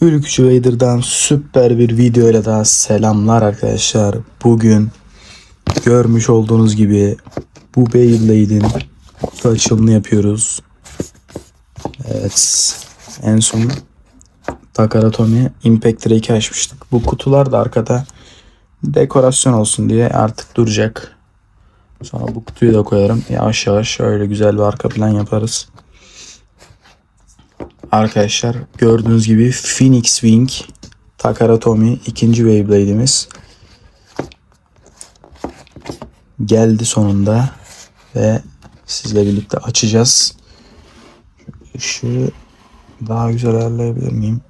Ülkücü Vader'dan süper bir video ile daha selamlar arkadaşlar. Bugün görmüş olduğunuz gibi bu Beyblade'in açılımını yapıyoruz. Evet. En son Takaratomi Impact Drake'i açmıştık. Bu kutular da arkada dekorasyon olsun diye artık duracak. Sonra bu kutuyu da koyarım. Yavaş yavaş şöyle güzel bir arka plan yaparız. Arkadaşlar gördüğünüz gibi Phoenix Wing Takaratomi ikinci Beyblade'imiz geldi sonunda ve sizle birlikte açacağız. Işığı daha güzel ayarlayabilir miyim?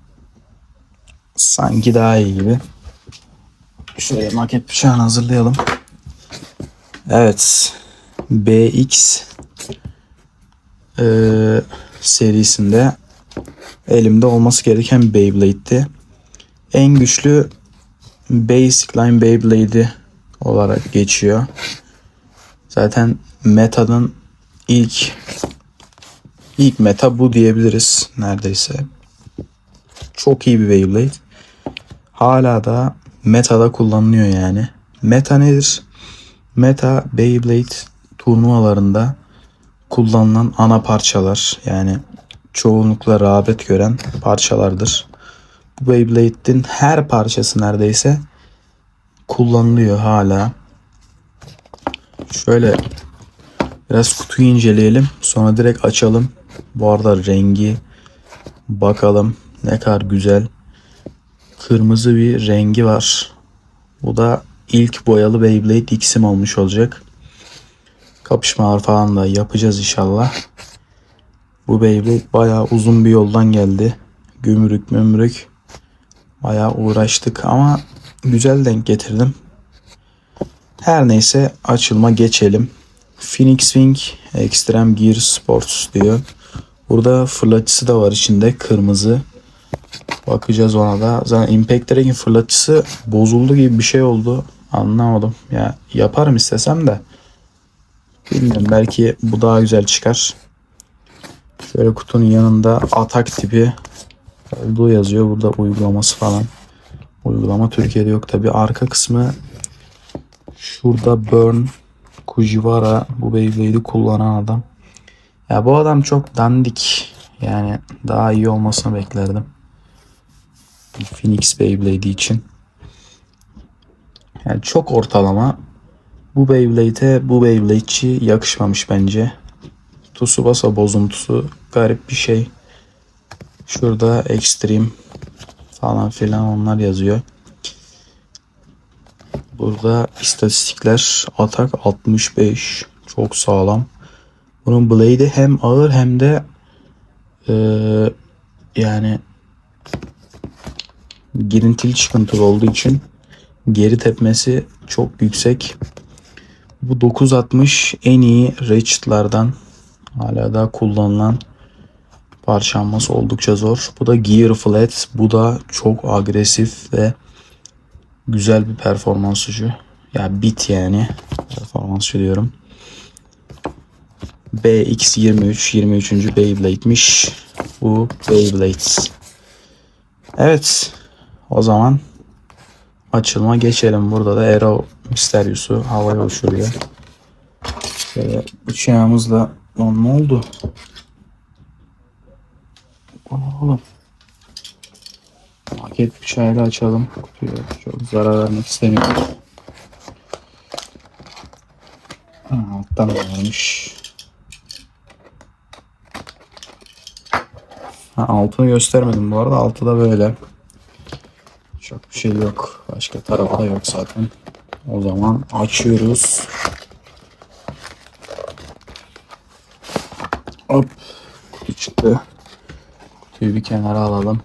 Sanki daha iyi gibi. Şöyle maket bıçağını hazırlayalım. Evet. BX eee, serisinde elimde olması gereken Beyblade'ti. En güçlü Basic Line Beyblade'i olarak geçiyor. Zaten meta'nın ilk ilk meta bu diyebiliriz neredeyse. Çok iyi bir Beyblade. Hala da meta'da kullanılıyor yani. Meta nedir? Meta Beyblade turnuvalarında kullanılan ana parçalar yani çoğunlukla rağbet gören parçalardır. Bu Beyblade'in her parçası neredeyse kullanılıyor hala. Şöyle biraz kutuyu inceleyelim. Sonra direkt açalım. Bu arada rengi bakalım ne kadar güzel. Kırmızı bir rengi var. Bu da ilk boyalı Beyblade X'im olmuş olacak. Kapışmalar falan da yapacağız inşallah. Bu Beyblade bayağı uzun bir yoldan geldi. Gümrük mümrük. Bayağı uğraştık ama güzel denk getirdim. Her neyse açılma geçelim. Phoenix Wing Extreme Gear Sports diyor. Burada fırlatıcısı da var içinde kırmızı. Bakacağız ona da. Zaten Impact Drake'in fırlatıcısı bozuldu gibi bir şey oldu. Anlamadım. Ya yaparım istesem de. Bilmiyorum belki bu daha güzel çıkar. Şöyle kutunun yanında atak tipi olduğu yazıyor. Burada uygulaması falan. Uygulama Türkiye'de yok tabi. Arka kısmı şurada Burn Kujiwara bu Beyblade'i kullanan adam. Ya bu adam çok dandik. Yani daha iyi olmasını beklerdim. Phoenix Beyblade için. Yani çok ortalama. Bu Beyblade'e bu Beyblade'çi yakışmamış bence. Tsubasa bozuntusu garip bir şey. Şurada Extreme falan filan onlar yazıyor. Burada istatistikler atak 65 çok sağlam. Bunun blade'i hem ağır hem de eee, yani girintili çıkıntılı olduğu için geri tepmesi çok yüksek. Bu 960 en iyi Ratchet'lardan hala daha kullanılan parçalanması oldukça zor. Bu da Gear Flat. Bu da çok agresif ve güzel bir performansçı. Ya bit yani. Performansçı diyorum. BX23 23. Beyblade'miş. Bu Beyblade. Evet. O zaman açılma geçelim. Burada da Aero Mysterious'u havaya uçuruyor. Şöyle bıçağımızla Lan ne oldu? Oğlum. Paket bıçağıyla açalım. Kutuyu çok zarar vermek istemiyorum. Ha, alttan varmış. Ha, altını göstermedim bu arada. Altı da böyle. Çok bir şey yok. Başka tarafta yok zaten. O zaman açıyoruz. Hop. Kutu çıktı. Kutuyu bir kenara alalım.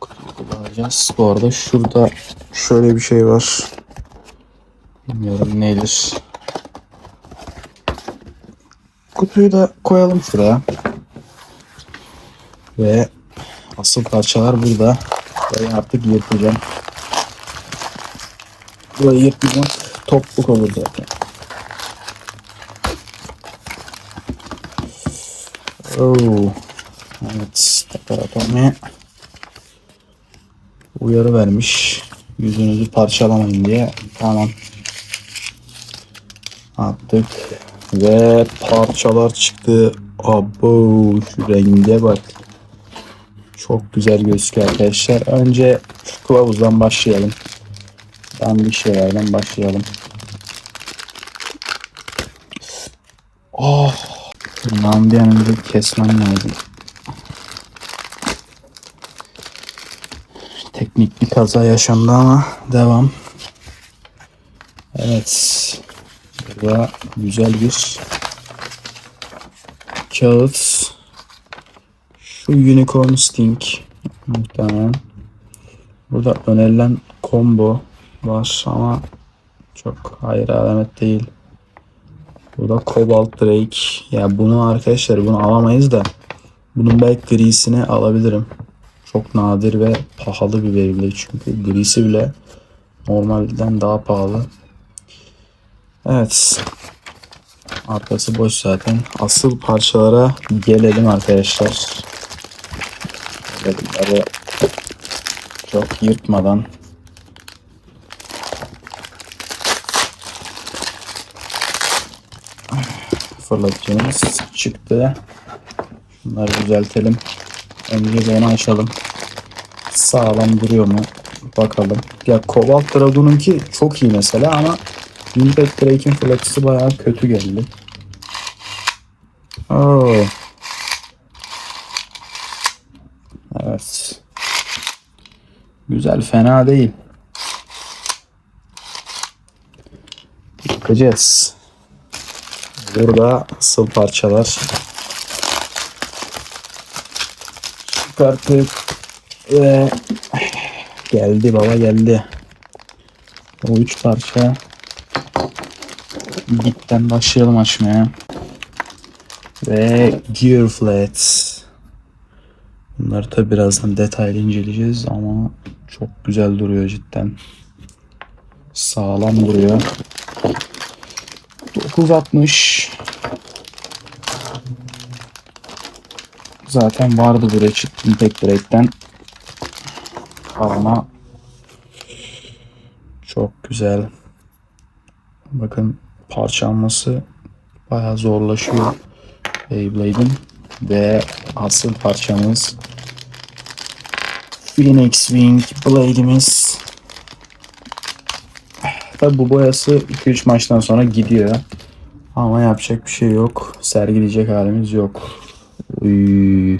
Kutuyu kullanacağız. Bu arada şurada şöyle bir şey var. Bilmiyorum nedir. Kutuyu da koyalım şuraya. Ve asıl parçalar burada. Burayı artık yırtacağım. Burayı yırtmayacağım. Topluk olur zaten. Oo. Evet. Takaratomi uyarı vermiş. Yüzünüzü parçalamayın diye. Tamam. Attık. Ve parçalar çıktı. Abo şu renge bak. Çok güzel gözüküyor arkadaşlar. Önce kılavuzdan başlayalım. Dandik şeylerden başlayalım. Oh. Tırnağımı bir an önce kesmem lazım. Teknik bir kaza yaşandı ama devam. Evet. Burada güzel bir kağıt. Şu Unicorn Sting muhtemelen. Burada önerilen combo var ama çok hayır alamet değil. Burada Cobalt Drake. Ya bunu arkadaşlar bunu alamayız da bunun belki grisini alabilirim. Çok nadir ve pahalı bir Beyblade çünkü grisi bile normalden daha pahalı. Evet. Arkası boş zaten. Asıl parçalara gelelim arkadaşlar. Bunları çok yırtmadan fırlatıcımız çıktı. Bunları düzeltelim. Önce onu açalım. Sağlam duruyor mu? Bakalım. Ya Cobalt Dragon'unki çok iyi mesela ama Impact Drake'in fırlatıcısı bayağı kötü geldi. Oo. Evet. Güzel fena değil. Bakacağız. Burada asıl parçalar çıkarttık ve geldi baba geldi. O üç parça Gitten başlayalım açmaya. Ve Gear Flats. Bunları tabi birazdan detaylı inceleyeceğiz ama çok güzel duruyor cidden. Sağlam duruyor. 960 Zaten vardı bu Ratchet Impact Break'ten. Ama çok güzel. Bakın parçalanması bayağı zorlaşıyor Beyblade'in ve asıl parçamız Phoenix Wing Blade'imiz Tabi bu boyası 2-3 maçtan sonra gidiyor. Ama yapacak bir şey yok. Sergileyecek halimiz yok. Uy.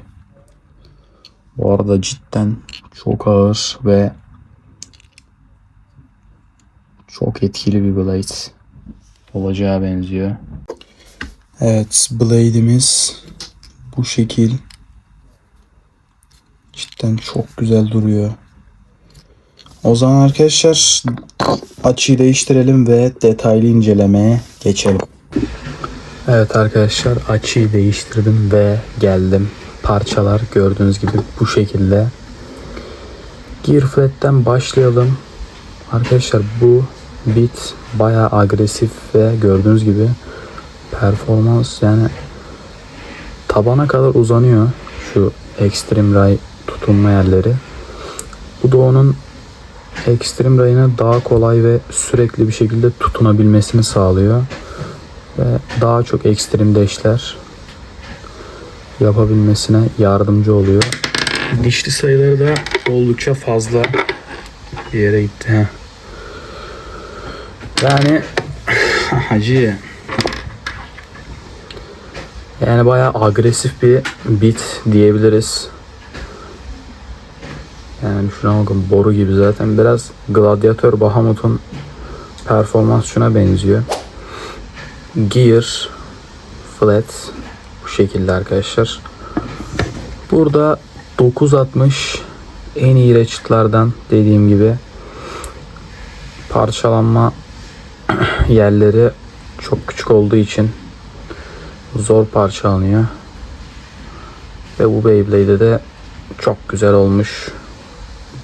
Bu arada cidden çok ağır ve çok etkili bir blade olacağı benziyor. Evet, blade'imiz bu şekil. Cidden çok güzel duruyor. O zaman arkadaşlar açıyı değiştirelim ve detaylı incelemeye geçelim. Evet arkadaşlar açıyı değiştirdim ve geldim. Parçalar gördüğünüz gibi bu şekilde. Gear Flat'ten başlayalım. Arkadaşlar bu bit bayağı agresif ve gördüğünüz gibi performans yani tabana kadar uzanıyor şu Extreme Ray tutunma yerleri. Bu da onun Extreme Ray'ına daha kolay ve sürekli bir şekilde tutunabilmesini sağlıyor. Ve daha çok ekstrem deşler yapabilmesine yardımcı oluyor. Dişli sayıları da oldukça fazla bir yere gitti. Yani hacı yani bayağı agresif bir bit diyebiliriz. Yani şuna bakın boru gibi zaten biraz Gladiator Bahamut'un performans şuna benziyor. Gear flat bu şekilde arkadaşlar. Burada 960 en iyi ratchetlardan dediğim gibi parçalanma yerleri çok küçük olduğu için zor parçalanıyor. Ve bu Beyblade'de de çok güzel olmuş.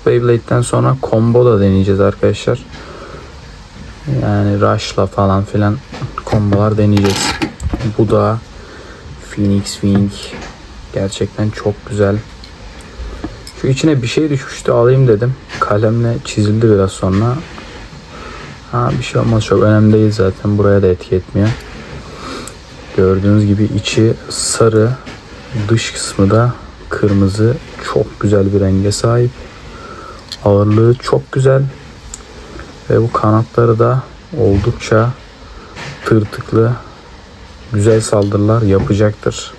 Beyblade'den sonra combo da deneyeceğiz arkadaşlar. Yani Rush'la falan filan kombolar deneyeceğiz. Bu da Phoenix Wing Gerçekten çok güzel. Şu içine bir şey düşmüştü alayım dedim. Kalemle çizildi biraz sonra. Ha bir şey olmaz çok önemli değil zaten buraya da etki etmiyor. Gördüğünüz gibi içi sarı, dış kısmı da kırmızı. Çok güzel bir renge sahip. Ağırlığı çok güzel. Ve bu kanatları da oldukça tırtıklı. Güzel saldırılar yapacaktır.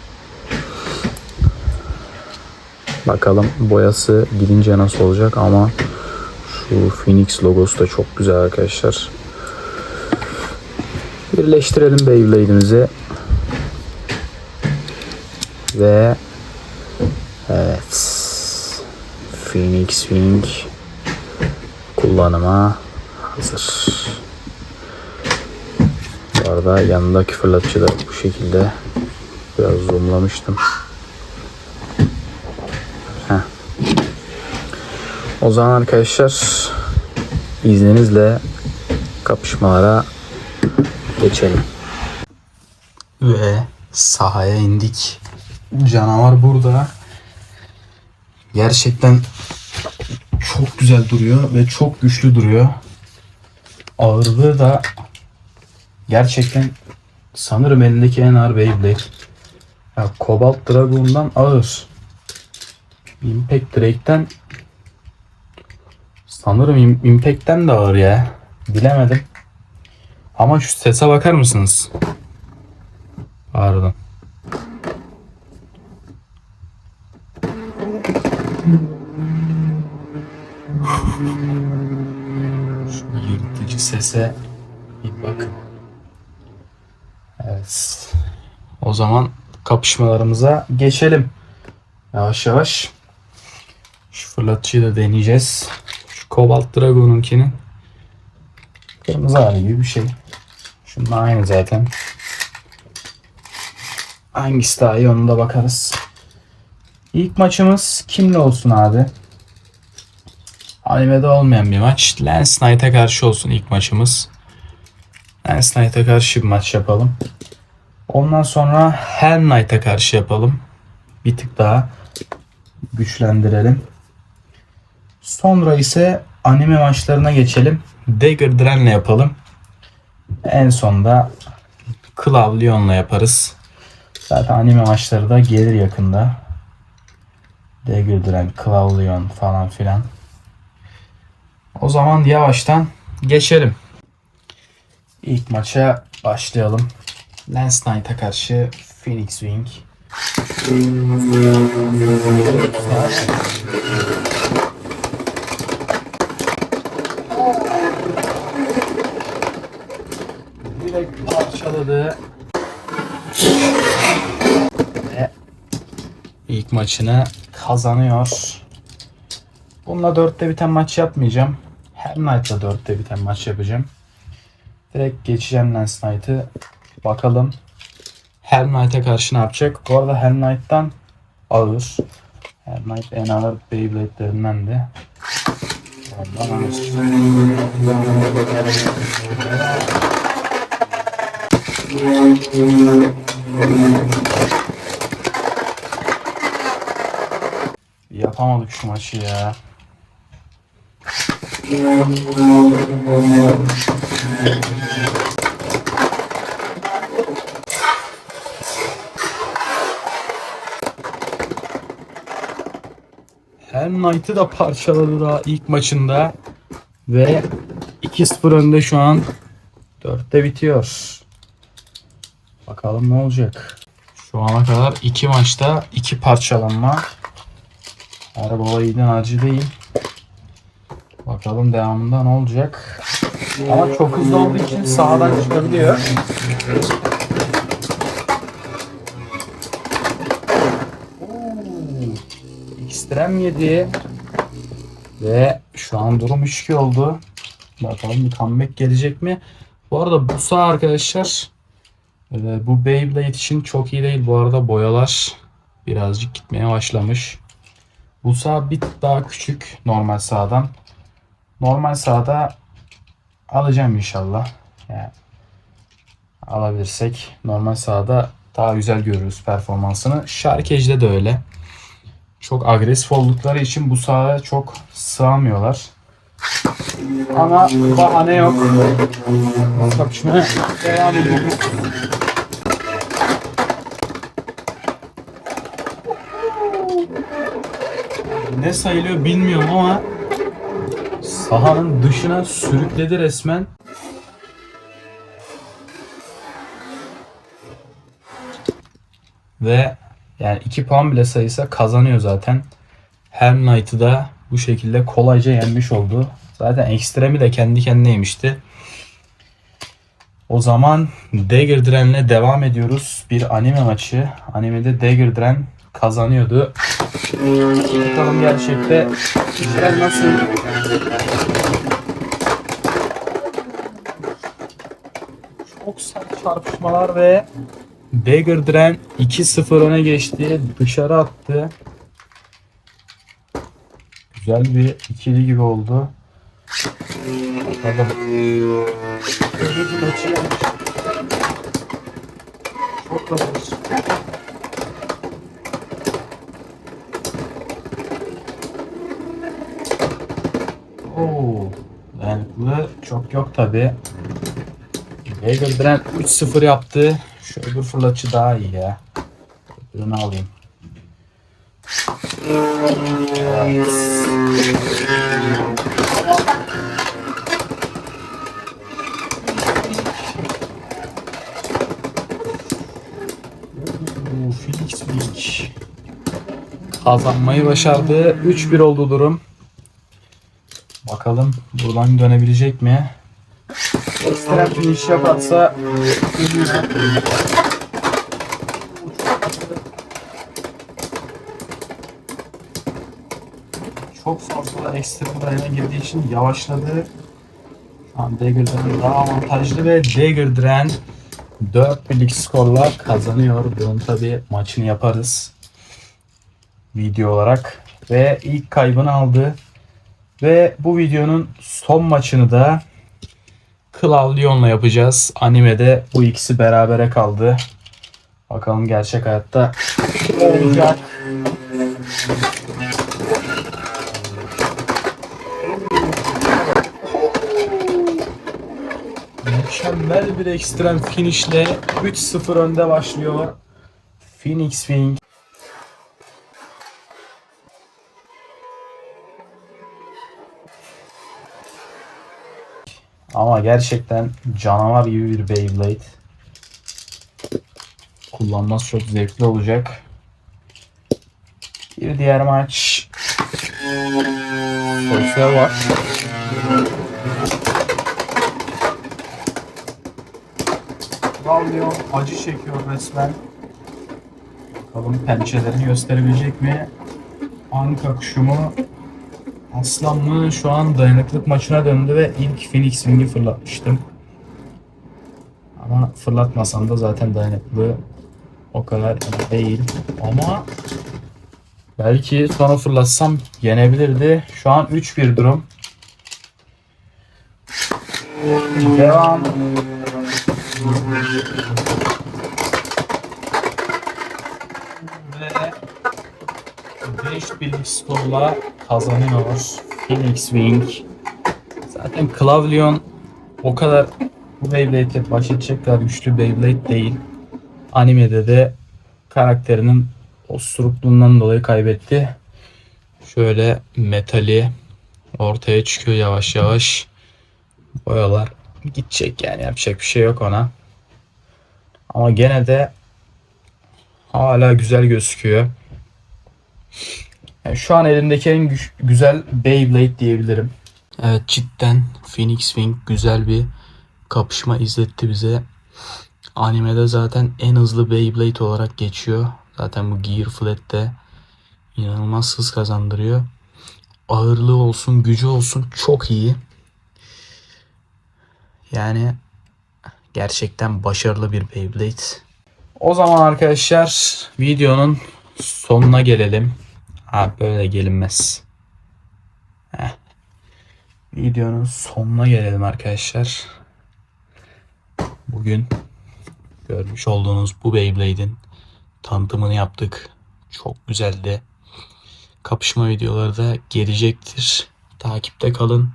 Bakalım boyası gidince nasıl olacak ama şu Phoenix logosu da çok güzel arkadaşlar. Birleştirelim Beyblade'imizi. Ve evet Phoenix Wing kullanıma hazır. Bu arada yanındaki fırlatıcı da bu şekilde biraz zoomlamıştım. Heh. O zaman arkadaşlar izninizle kapışmalara geçelim. Ve sahaya indik. Canavar burada. Gerçekten çok güzel duruyor ve çok güçlü duruyor. Ağırlığı da gerçekten sanırım elindeki en ağır Beyblade. Ya Cobalt Dragon'dan ağır. Impact Drake'den sanırım Im- Impact'ten de ağır ya. Bilemedim. Ama şu sese bakar mısınız? Pardon. Şu yırtıcı sese bir bakın. Evet. O zaman kapışmalarımıza geçelim. Yavaş yavaş. Şu fırlatıcıyı da deneyeceğiz. Şu Cobalt Dragon'unkinin kırmızı hali gibi bir şey. Şunun aynı zaten. Hangisi daha iyi onu da bakarız. İlk maçımız kimle olsun abi? Animede olmayan bir maç. Lance Knight'a karşı olsun ilk maçımız. Lance Knight'a karşı bir maç yapalım. Ondan sonra Hell Knight'a karşı yapalım. Bir tık daha güçlendirelim. Sonra ise anime maçlarına geçelim. Dagger Dren'le yapalım. En sonda Claw Leon'la yaparız. Zaten anime maçları da gelir yakında. Dagger Dren, Claw Leon falan filan. O zaman yavaştan geçelim. İlk maça başlayalım. Lance Knight'a karşı Phoenix Wing. Direkt parçaladı. Ve ilk maçını kazanıyor. Bununla dörtte biten maç yapmayacağım. Her Knight'la dörtte biten maç yapacağım. Direkt geçeceğim Lance Knight'ı. Bakalım Hell Knight'a karşı ne yapacak? Bu arada Hell Knight'tan ağır. Hell Knight en ağır Beyblade'lerinden de. Ondan ağır. Yapamadık şu maçı ya. Her Knight'ı da parçaladı daha ilk maçında. Ve 2-0 önde şu an. 4'te bitiyor. Bakalım ne olacak. Şu ana kadar iki maçta iki parçalanma. Baba yiğidin harcı değil. Bakalım devamında ne olacak. Ama çok hızlı olduğu için sağdan çıkabiliyor. Ekstrem yedi. Ve şu an durum 3-2 oldu. Bakalım bir comeback gelecek mi? Bu arada bu sağ arkadaşlar e, bu Beyblade için çok iyi değil. Bu arada boyalar birazcık gitmeye başlamış. Bu sağ bir daha küçük normal sağdan. Normal sağda alacağım inşallah. Yani alabilirsek normal sahada daha güzel görürüz performansını. Şarkej'de de öyle. Çok agresif oldukları için bu sahaya çok sığamıyorlar. Ama bahane yok. Kapışmaya devam ediyoruz. Ne sayılıyor bilmiyorum ama sahanın dışına sürükledi resmen. Ve yani 2 puan bile sayısa kazanıyor zaten. Helm Knight'ı da bu şekilde kolayca yenmiş oldu. Zaten ekstremi de kendi kendine yemişti. O zaman Dagger Dren'le devam ediyoruz. Bir anime maçı. Animede Dagger Dren kazanıyordu. Bakalım gerçekte işler nasıl? Çok sert çarpışmalar ve Dagger Dren 2-0 öne geçti. Dışarı attı. Güzel bir ikili gibi oldu. Bir maçı yenmiş. Çok hazır. Oo, dayanıklı çok yok tabi. Dagger Dren 3-0 yaptı. Şu öbür fırlatçı daha iyi ya. Öbürünü alayım. Oo, Phoenix Beach. Kazanmayı başardı. 3-1 oldu durum. Bakalım buradan dönebilecek mi? Ekstrem finish yaparsa çok fazla ekstrem dayanına girdiği için yavaşladı. Şu an Dagger Dren daha avantajlı ve Dagger Dren 4 birlik skorla kazanıyor. Bunun tabi maçını yaparız. Video olarak. Ve ilk kaybını aldı. Ve bu videonun son maçını da Clavlion'la yapacağız. Animede bu ikisi berabere kaldı. Bakalım gerçek hayatta olacak. Mükemmel bir ekstrem finishle 3-0 önde başlıyor. Phoenix Wing. Ama gerçekten canavar gibi bir Beyblade. Kullanması çok zevkli olacak. Bir diğer maç. Soysel var. Valdion acı çekiyor resmen. Bakalım pençelerini gösterebilecek mi? Anka kuşu mu? Aslan mı? Şu an dayanıklık maçına döndü ve ilk Phoenix Wing'i fırlatmıştım. Ama fırlatmasam da zaten dayanıklı o kadar değil. Ama belki sonra fırlatsam yenebilirdi. Şu an 3-1 durum. Devam. Ve 5 birlik skorla kazanıyor Phoenix Wing. Zaten Clavlion o kadar bu Beyblade'le baş edecek kadar güçlü Beyblade değil. Animede de karakterinin osurukluğundan dolayı kaybetti. Şöyle metali ortaya çıkıyor yavaş yavaş. Boyalar gidecek yani yapacak bir şey yok ona. Ama gene de hala güzel gözüküyor. Yani şu an elimdeki en güç- güzel Beyblade diyebilirim. Evet cidden Phoenix Wing güzel bir kapışma izletti bize. Animede zaten en hızlı Beyblade olarak geçiyor. Zaten bu Gear Flat de inanılmaz hız kazandırıyor. Ağırlığı olsun, gücü olsun çok iyi. Yani gerçekten başarılı bir Beyblade. O zaman arkadaşlar videonun sonuna gelelim. Ha böyle gelinmez. Heh. Videonun sonuna gelelim arkadaşlar. Bugün Görmüş olduğunuz bu Beyblade'in tanıtımını yaptık. Çok güzeldi. Kapışma videoları da gelecektir. Takipte kalın.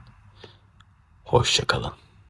Hoşça kalın.